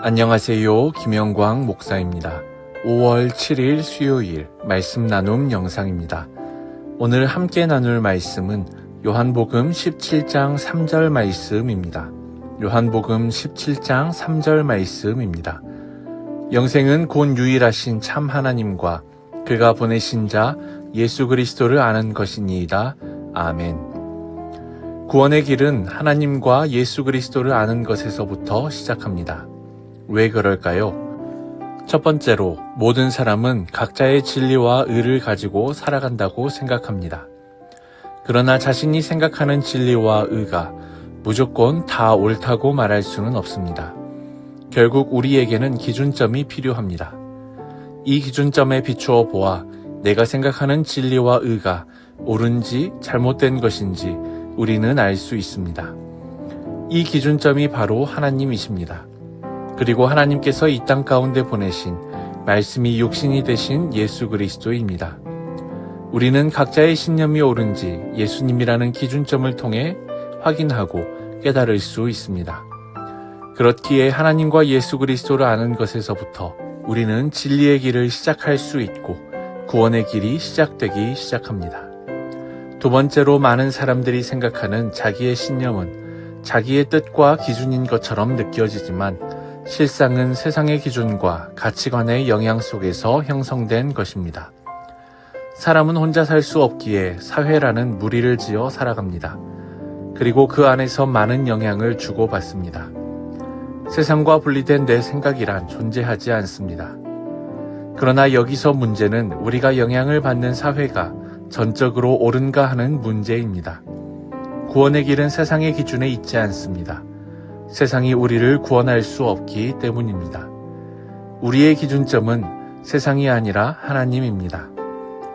안녕하세요. 김영광 목사입니다. 5월 7일 수요일 말씀 나눔 영상입니다. 오늘 함께 나눌 말씀은 요한복음 17장 3절 말씀입니다. 요한복음 17장 3절 말씀입니다. 영생은 곧 유일하신 참 하나님과 그가 보내신 자 예수 그리스도를 아는 것이니이다. 아멘. 구원의 길은 하나님과 예수 그리스도를 아는 것에서부터 시작합니다. 왜 그럴까요? 첫 번째로 모든 사람은 각자의 진리와 의를 가지고 살아간다고 생각합니다. 그러나 자신이 생각하는 진리와 의가 무조건 다 옳다고 말할 수는 없습니다. 결국 우리에게는 기준점이 필요합니다. 이 기준점에 비추어 보아 내가 생각하는 진리와 의가 옳은지 잘못된 것인지 우리는 알 수 있습니다. 이 기준점이 바로 하나님이십니다. 그리고 하나님께서 이 땅 가운데 보내신 말씀이 육신이 되신 예수 그리스도입니다. 우리는 각자의 신념이 옳은지 예수님이라는 기준점을 통해 확인하고 깨달을 수 있습니다. 그렇기에 하나님과 예수 그리스도를 아는 것에서부터 우리는 진리의 길을 시작할 수 있고 구원의 길이 시작되기 시작합니다. 두 번째로 많은 사람들이 생각하는 자기의 신념은 자기의 뜻과 기준인 것처럼 느껴지지만 실상은 세상의 기준과 가치관의 영향 속에서 형성된 것입니다. 사람은 혼자 살 수 없기에 사회라는 무리를 지어 살아갑니다. 그리고 그 안에서 많은 영향을 주고받습니다. 세상과 분리된 내 생각이란 존재하지 않습니다. 그러나 여기서 문제는 우리가 영향을 받는 사회가 전적으로 옳은가 하는 문제입니다. 구원의 길은 세상의 기준에 있지 않습니다. 세상이 우리를 구원할 수 없기 때문입니다. 우리의 기준점은 세상이 아니라 하나님입니다.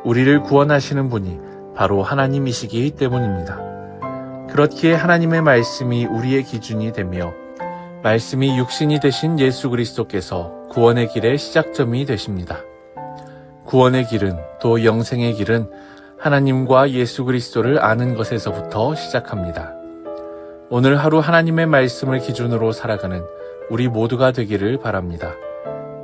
우리를 구원하시는 분이 바로 하나님이시기 때문입니다. 그렇기에 하나님의 말씀이 우리의 기준이 되며 말씀이 육신이 되신 예수 그리스도께서 구원의 길의 시작점이 되십니다. 구원의 길은 또 영생의 길은 하나님과 예수 그리스도를 아는 것에서부터 시작합니다. 오늘 하루 하나님의 말씀을 기준으로 살아가는 우리 모두가 되기를 바랍니다.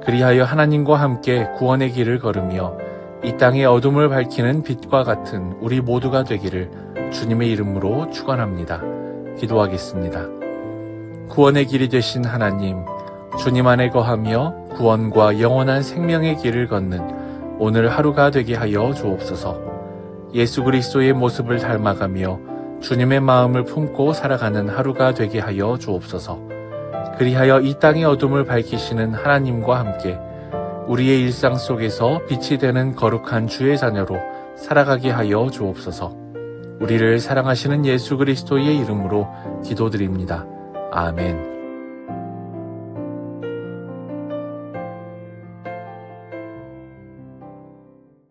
그리하여 하나님과 함께 구원의 길을 걸으며 이 땅의 어둠을 밝히는 빛과 같은 우리 모두가 되기를 주님의 이름으로 축원합니다. 기도하겠습니다. 구원의 길이 되신 하나님, 주님 안에 거하며 구원과 영원한 생명의 길을 걷는 오늘 하루가 되게 하여 주옵소서. 예수 그리스도의 모습을 닮아가며 주님의 마음을 품고 살아가는 하루가 되게 하여 주옵소서. 그리하여 이 땅의 어둠을 밝히시는 하나님과 함께 우리의 일상 속에서 빛이 되는 거룩한 주의 자녀로 살아가게 하여 주옵소서. 우리를 사랑하시는 예수 그리스도의 이름으로 기도드립니다. 아멘.